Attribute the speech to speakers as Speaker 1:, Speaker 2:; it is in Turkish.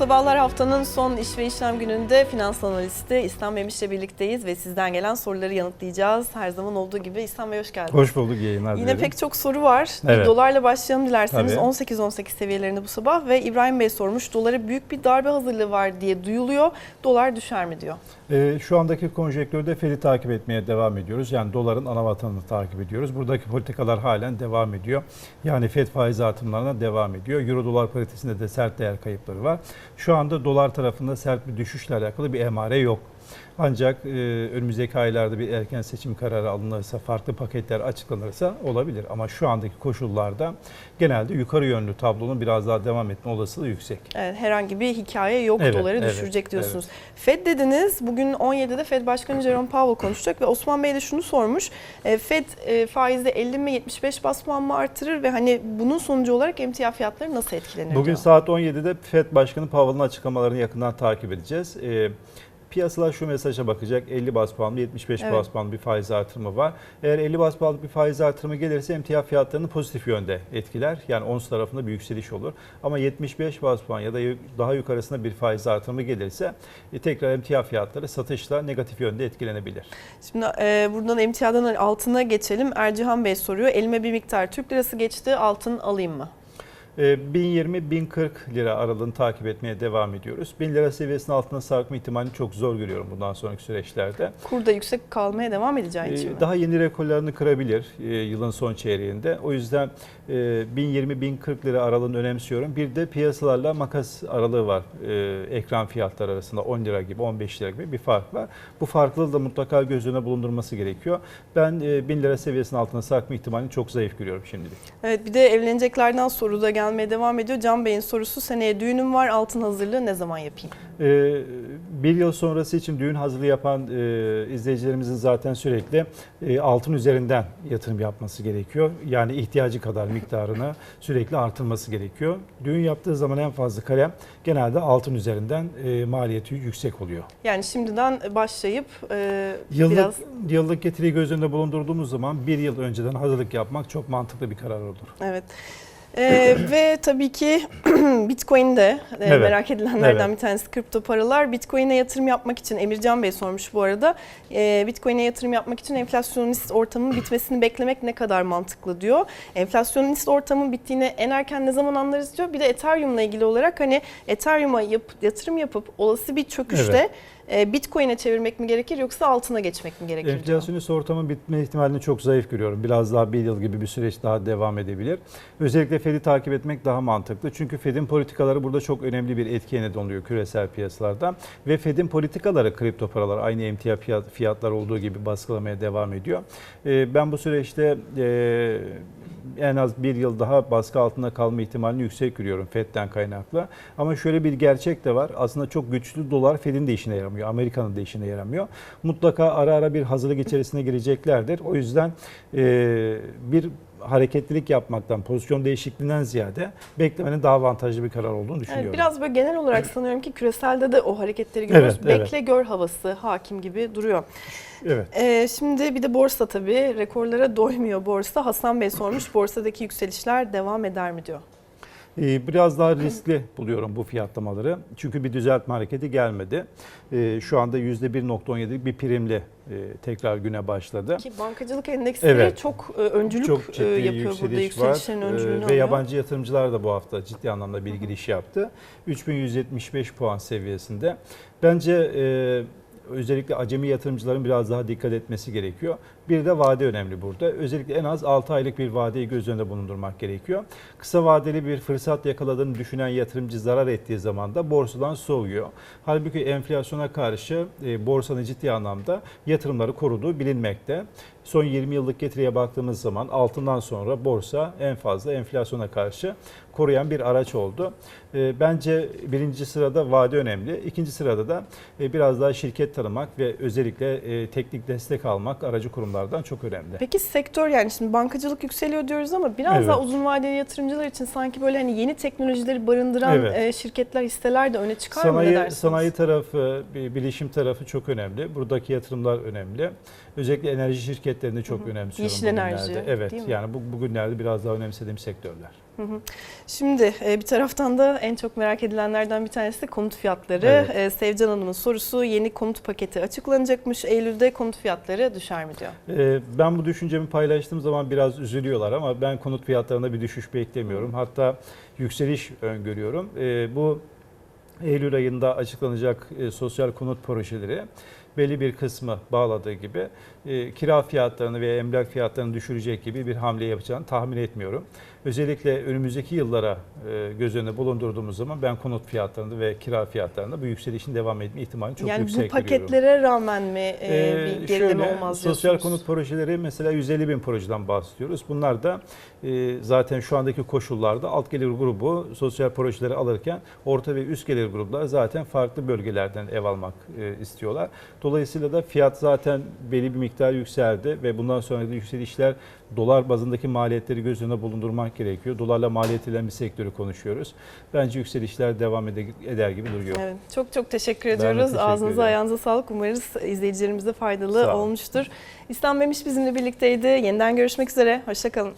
Speaker 1: sabahlar haftanın son iş ve işlem gününde finans analisti İslam Memiş'le birlikteyiz ve sizden gelen soruları yanıtlayacağız. Her zaman olduğu gibi İslam Bey hoş geldiniz.
Speaker 2: Hoş bulduk yayınlar
Speaker 1: Yine
Speaker 2: dilerim.
Speaker 1: pek çok soru var.
Speaker 2: Evet.
Speaker 1: dolarla başlayalım dilerseniz.
Speaker 2: Tabii.
Speaker 1: 18-18 seviyelerinde bu sabah ve İbrahim Bey sormuş. Dolara büyük bir darbe hazırlığı var diye duyuluyor. Dolar düşer mi diyor.
Speaker 2: Ee, şu andaki konjektörde Fed'i takip etmeye devam ediyoruz. Yani doların ana vatanını takip ediyoruz. Buradaki politikalar halen devam ediyor. Yani Fed faiz artımlarına devam ediyor. Euro dolar paritesinde de sert değer kayıpları var. Şu anda dolar tarafında sert bir düşüşle alakalı bir emare yok. Ancak e, önümüzdeki aylarda bir erken seçim kararı alınırsa, farklı paketler açıklanırsa olabilir. Ama şu andaki koşullarda genelde yukarı yönlü tablonun biraz daha devam etme olasılığı yüksek.
Speaker 1: Evet, herhangi bir hikaye yok
Speaker 2: Evet,
Speaker 1: doları
Speaker 2: evet,
Speaker 1: düşürecek diyorsunuz. Fed dediniz. Bugün 17'de Fed Başkanı Jerome Powell konuşacak ve Osman Bey de şunu sormuş. E, Fed e, faizi 50 mi 75 bas puan mı artırır ve hani bunun sonucu olarak emtia fiyatları nasıl etkilenir
Speaker 2: Bugün
Speaker 1: diyor.
Speaker 2: saat 17'de FED Başkanı Powell'ın açıklamalarını yakından takip edeceğiz. Ee, piyasalar şu mesaja bakacak. 50 bas puanlı 75
Speaker 1: Evet.
Speaker 2: bas puanlı bir faiz artırımı var. Eğer 50 bas puanlı bir faiz artırımı gelirse emtia fiyatlarını pozitif yönde etkiler. Yani ons tarafında bir yükseliş olur. Ama 75 bas puan ya da daha yukarısında bir faiz artırımı gelirse e, tekrar emtia fiyatları satışla negatif yönde etkilenebilir.
Speaker 1: Şimdi e, buradan emtiadan altına geçelim. Ercihan Bey soruyor. Elime bir miktar Türk lirası geçti. Altın alayım mı?
Speaker 2: Ee, 1020-1040 lira aralığını takip etmeye devam ediyoruz. 1000 lira seviyesinin altına sarkma ihtimalini çok zor görüyorum bundan sonraki süreçlerde.
Speaker 1: Kur da yüksek kalmaya devam edeceği için
Speaker 2: Ee,
Speaker 1: mi?
Speaker 2: Daha yeni rekorlarını kırabilir e, yılın son çeyreğinde. O yüzden e, 1020-1040 lira aralığını önemsiyorum. Bir de piyasalarla makas aralığı var. E, Ekran fiyatları arasında 10 lira gibi 15 lira gibi bir fark var. Bu farklılığı da mutlaka göz önüne bulundurması gerekiyor. Ben e, 1000 lira seviyesinin altına sarkma ihtimalini çok zayıf görüyorum şimdilik.
Speaker 1: Evet bir de evleneceklerden soru da gelmeye devam ediyor. Can Bey'in sorusu seneye düğünüm var altın hazırlığı ne zaman yapayım?
Speaker 2: Ee, bir yıl sonrası için düğün hazırlığı yapan e, izleyicilerimizin zaten sürekli e, altın üzerinden yatırım yapması gerekiyor. Yani ihtiyacı kadar miktarını sürekli artırması gerekiyor. Düğün yaptığı zaman en fazla kalem genelde altın üzerinden e, maliyeti yüksek oluyor.
Speaker 1: Yani şimdiden başlayıp e,
Speaker 2: Yıllık,
Speaker 1: biraz
Speaker 2: yıllık getiriyi göz önünde bulundurduğumuz zaman bir yıl önceden hazırlık yapmak çok mantıklı bir karar olur.
Speaker 1: evet. E, ve tabii ki Bitcoin de e,
Speaker 2: Evet.
Speaker 1: merak edilenlerden
Speaker 2: Evet.
Speaker 1: bir tanesi kripto paralar. Bitcoin'e yatırım yapmak için Emircan Bey sormuş bu arada. E, Bitcoin'e yatırım yapmak için enflasyonist ortamın bitmesini beklemek ne kadar mantıklı diyor. Enflasyonist ortamın bittiğini en erken ne zaman anlarız diyor. Bir de Ethereum'la ilgili olarak hani Ethereum'a yap, yatırım yapıp olası bir çöküşte e, Bitcoin'e çevirmek mi gerekir yoksa altına geçmek mi gerekir.
Speaker 2: Enflasyonist ortamın bitme ihtimalini çok zayıf görüyorum. Biraz daha bir yıl gibi bir süreç daha devam edebilir. Özellikle Fed'i takip etmek daha mantıklı. Çünkü Fed'in politikaları burada çok önemli bir etkiye neden oluyor küresel piyasalarda. Ve Fed'in politikaları kripto paralar aynı emtia fiyat- fiyatlar olduğu gibi baskılamaya devam ediyor. Ee, Ben bu süreçte e, en az bir yıl daha baskı altında kalma ihtimalini yüksek görüyorum Fed'den kaynaklı. Ama şöyle bir gerçek de var. Aslında çok güçlü dolar Fed'in de işine yaramıyor. Amerika'nın da işine yaramıyor. Mutlaka ara ara bir hazırlık içerisine gireceklerdir. O yüzden e, bir hareketlilik yapmaktan, pozisyon değişikliğinden ziyade beklemenin daha avantajlı bir karar olduğunu düşünüyorum.
Speaker 1: Evet, biraz böyle genel olarak sanıyorum ki küreselde de o hareketleri görüyoruz.
Speaker 2: Evet, evet.
Speaker 1: Bekle gör havası hakim gibi duruyor.
Speaker 2: Evet.
Speaker 1: Ee, şimdi bir de borsa tabii. Rekorlara doymuyor borsa. Hasan Bey sormuş borsadaki yükselişler devam eder mi diyor.
Speaker 2: Ee, Biraz daha riskli buluyorum bu fiyatlamaları. Çünkü bir düzeltme hareketi gelmedi. Ee, Şu anda %1.17'lik bir primli e, tekrar güne başladı.
Speaker 1: Ki bankacılık endeksleri
Speaker 2: Evet.
Speaker 1: çok e, öncülük
Speaker 2: Çok ciddi
Speaker 1: e, yapıyor burada.
Speaker 2: yükseliş var
Speaker 1: Yükselişlerin
Speaker 2: Ee,
Speaker 1: öncülüğünü
Speaker 2: ve
Speaker 1: alıyor.
Speaker 2: yabancı yatırımcılar da bu hafta ciddi anlamda bir giriş yaptı. 3175 puan seviyesinde. Bence özellikle acemi yatırımcıların biraz daha dikkat etmesi gerekiyor. Bir de vade önemli burada. Özellikle en az 6 aylık bir vadeyi göz önünde bulundurmak gerekiyor. Kısa vadeli bir fırsat yakaladığını düşünen yatırımcı zarar ettiği zaman da borsadan soğuyor. Halbuki enflasyona karşı e, borsanın ciddi anlamda yatırımları koruduğu bilinmekte. Son 20 yıllık getiriye baktığımız zaman altından sonra borsa en fazla enflasyona karşı koruyan bir araç oldu. E, Bence birinci sırada vade önemli. İkinci sırada da e, biraz daha şirket tanımak ve özellikle e, teknik destek almak aracı kurumlardan çok önemli.
Speaker 1: Peki sektör yani şimdi bankacılık yükseliyor diyoruz ama biraz
Speaker 2: Evet.
Speaker 1: daha uzun vadeli yatırımcılar için sanki böyle hani yeni teknolojileri barındıran
Speaker 2: Evet.
Speaker 1: e, şirketler, hisseler de öne çıkar mı ne
Speaker 2: Sanayi,
Speaker 1: dersiniz?
Speaker 2: sanayi tarafı, bilişim tarafı çok önemli. Buradaki yatırımlar önemli. Özellikle enerji şirketleri maliyetlerini çok önemsiyorum
Speaker 1: Yeşil
Speaker 2: bugünlerde.
Speaker 1: enerji,
Speaker 2: Evet
Speaker 1: değil mi?
Speaker 2: yani bu, bugünlerde biraz daha önemsediğim sektörler.
Speaker 1: Şimdi e, bir taraftan da en çok merak edilenlerden bir tanesi de konut fiyatları.
Speaker 2: Evet.
Speaker 1: E, Sevcan Hanım'ın sorusu yeni konut paketi açıklanacakmış. Eylül'de konut fiyatları düşer mi diyor.
Speaker 2: Ee, Ben bu düşüncemi paylaştığım zaman biraz üzülüyorlar ama ben konut fiyatlarında bir düşüş beklemiyorum. Hatta yükseliş öngörüyorum. Bu Eylül ayında açıklanacak e, sosyal konut projeleri belli bir kısmı bağladığı gibi e, kira fiyatlarını veya emlak fiyatlarını düşürecek gibi bir hamle yapacağını tahmin etmiyorum. Özellikle önümüzdeki yıllara e, göz önünde bulundurduğumuz zaman ben konut fiyatlarında ve kira fiyatlarında bu yükselişin devam etme ihtimalini çok
Speaker 1: yani
Speaker 2: yüksek
Speaker 1: bu
Speaker 2: görüyorum.
Speaker 1: paketlere rağmen mi e,
Speaker 2: Ee,
Speaker 1: bir gerileme
Speaker 2: şöyle,
Speaker 1: olmaz
Speaker 2: Sosyal konut projeleri mesela 150 bin projeden bahsediyoruz. Bunlar da e, zaten şu andaki koşullarda alt gelir grubu sosyal projeleri alırken orta ve üst gelir gruplar zaten farklı bölgelerden ev almak e, istiyorlar. Dolayısıyla da fiyat zaten belli bir miktar yükseldi ve bundan sonra da yükselişler dolar bazındaki maliyetleri göz önüne bulundurmak gerekiyor. Dolarla maliyet edilen bir sektörü konuşuyoruz. Bence yükselişler devam ede- eder gibi duruyor.
Speaker 1: Evet, çok çok teşekkür ediyoruz.
Speaker 2: teşekkür
Speaker 1: Ağzınıza
Speaker 2: ederim.
Speaker 1: ayağınıza sağlık. Umarız izleyicilerimiz de faydalı olmuştur. İslam Memiş bizimle birlikteydi. Yeniden görüşmek üzere. Hoşçakalın.